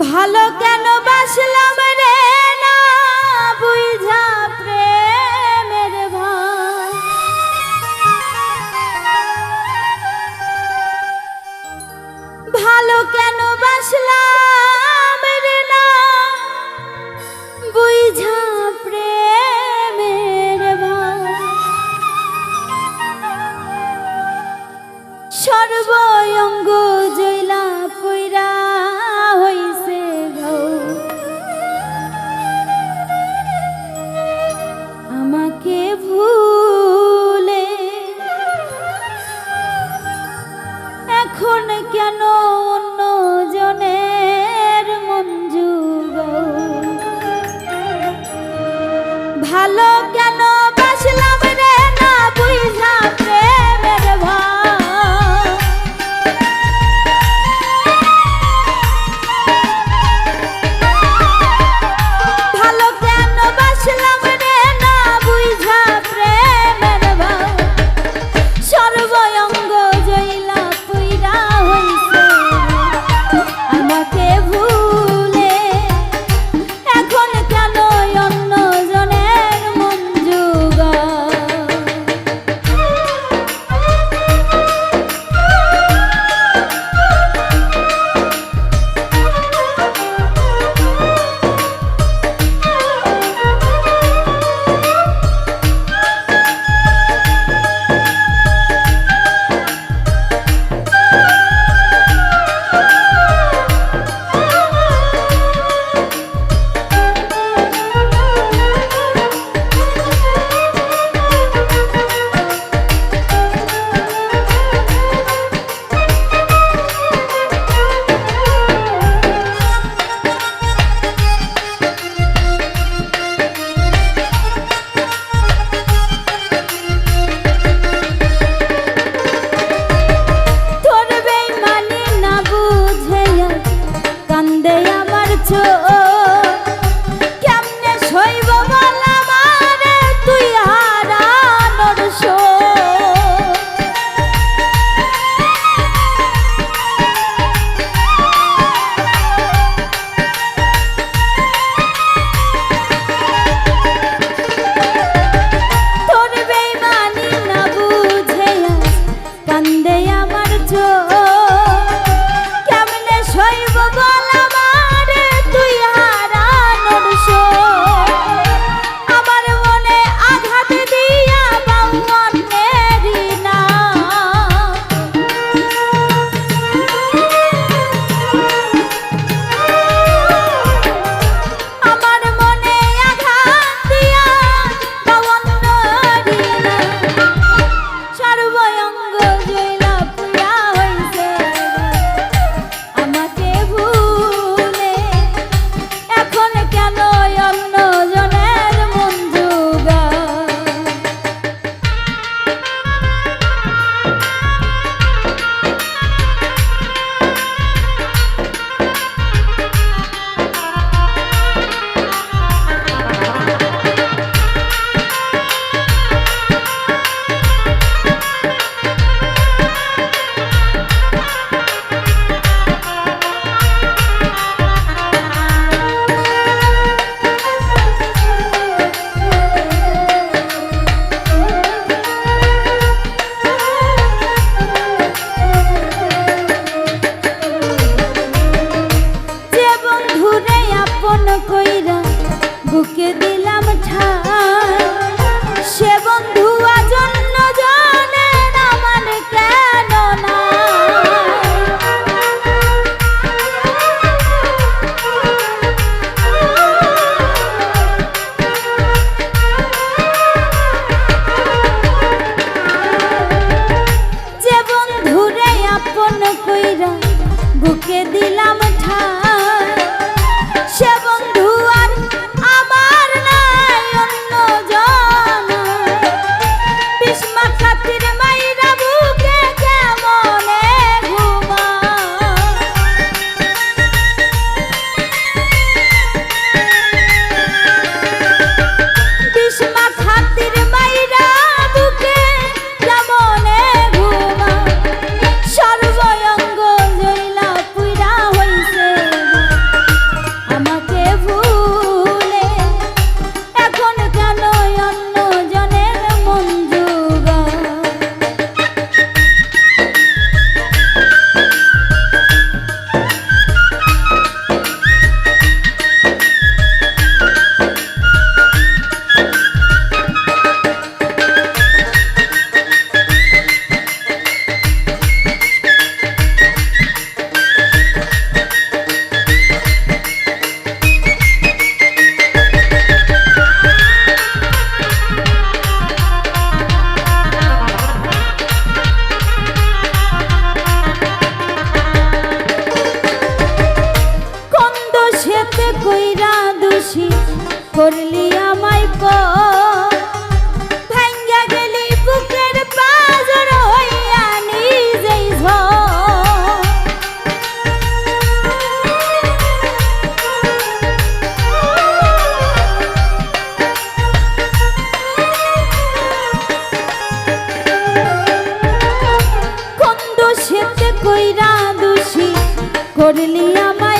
ভালো কেন বাসলাম রে না বুঝা করলি আমায় ক? ভাঙ্গা গেলি বুকের পাজর হইয়া নিজেই কোন দোষেতে কইরা দোষী, করলি আমায়